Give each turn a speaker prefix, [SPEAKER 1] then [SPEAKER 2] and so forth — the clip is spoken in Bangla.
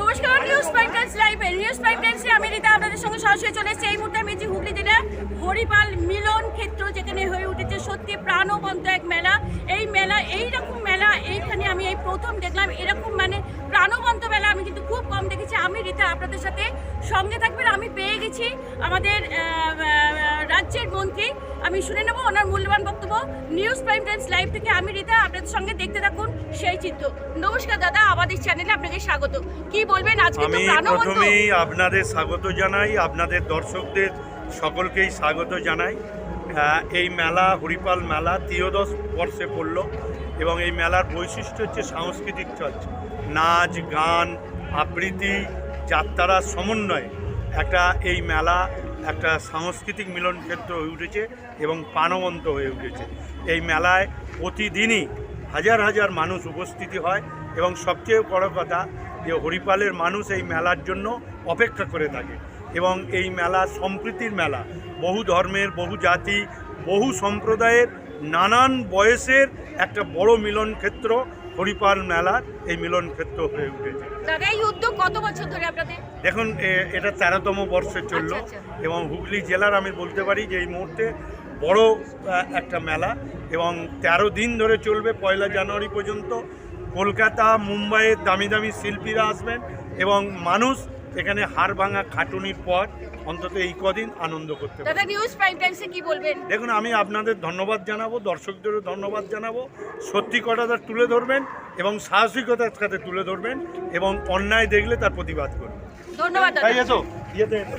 [SPEAKER 1] নমস্কার নিউজ টাইমস লাইভে নিউজ ফাইভ টাইমসে আমি রীতা, আপনাদের সঙ্গে সরাসরি চলে এসেছি। এই মুহূর্তে আমি যে হুগলি জেলা হরিপাল মিলন ক্ষেত্র, যেখানে হয়ে উঠেছে সত্যি প্রাণবন্ত এক মেলা। এই মেলা এই রকম মেলা, এইখানে আমি এই প্রথম দেখলাম। এরকম মানে প্রাণবন্ত মেলা আমি কিন্তু খুব কম দেখেছি। আমি রীতা, আপনাদের সাথে সঙ্গে থাকবেন। আমি পেয়ে গেছি আমাদের আমি শুনে নেব ওনার মূল্যবান বক্তব্য। নিউজ প্রাইম টাইমস লাইভ থেকে আমি রীতা আপনাদের সঙ্গে দেখতে থাকুন সেই চিত্র। নমস্কার দাদা আমাদের চ্যানেলে আপনাকে স্বাগত। কি বলবেন আজকে তো
[SPEAKER 2] আমি
[SPEAKER 1] প্রাণবন্ত।
[SPEAKER 2] প্রথমেই আপনাদের স্বাগত জানাই আপনাদের দর্শকদের সকলকেই স্বাগত জানাই। আহ, এই মেলা হরিপাল মেলা ত্রিয়োদশ বর্ষে পড়ল এবং এই মেলার বৈশিষ্ট্য হচ্ছে সাংস্কৃতিক চর্চা। নাচ গান আবৃত্তি যাত্রার সমন্বয়ে একটা এই মেলা একটা সাংস্কৃতিক মিলন ক্ষেত্র হয়ে উঠেছে এবং প্রাণবন্ত হয়ে উঠেছে। এই মেলায় প্রতিদিনই হাজার হাজার মানুষ উপস্থিতি হয় এবং সবচেয়ে বড় কথা যে হরিপালের মানুষ এই মেলার জন্য অপেক্ষা করে থাকে এবং এই মেলা সম্প্রীতির মেলা। বহু ধর্মের, বহু জাতি, বহু সম্প্রদায়ের নানান বয়সের একটা বড় মিলন ক্ষেত্র হরিপাল মেলার এই মিলন ক্ষেত্র হয়ে উঠেছে।
[SPEAKER 1] দাদা এই উদ্যোগ কত বছর ধরে আপনাদের?
[SPEAKER 2] দেখুন এ- এটা তেরোতম বর্ষে চলল
[SPEAKER 1] আচ্ছা, আচ্ছা।
[SPEAKER 2] এবং হুগলি জেলার আমি বলতে পারি যে এই মুহূর্তে বড় একটা মেলা এবং তেরো দিন ধরে চলবে পয়লা জানুয়ারি পর্যন্ত। কলকাতা মুম্বাইয়ের দামি দামি শিল্পীরা আসবেন এবং মানুষ এখানে হাড় ভাঙা খাটুনির পর অন্তত এই কদিন আনন্দ করতে পারবে।
[SPEAKER 1] দাদা নিউজ প্রাইম টাইমসে কি বলবেন?
[SPEAKER 2] দেখুন আমি আপনাদের ধন্যবাদ জানাব দর্শকদেরও ধন্যবাদ জানাব। সত্যি কথাটা তুলে ধরবেন এবং সাহসিকতার সাথে তুলে ধরবেন এবং অন্যায় দেখলে তার প্রতিবাদ করবেন।
[SPEAKER 1] ধন্যবাদ দাদা।
[SPEAKER 2] তাই এসো। ইয়েতে এসো।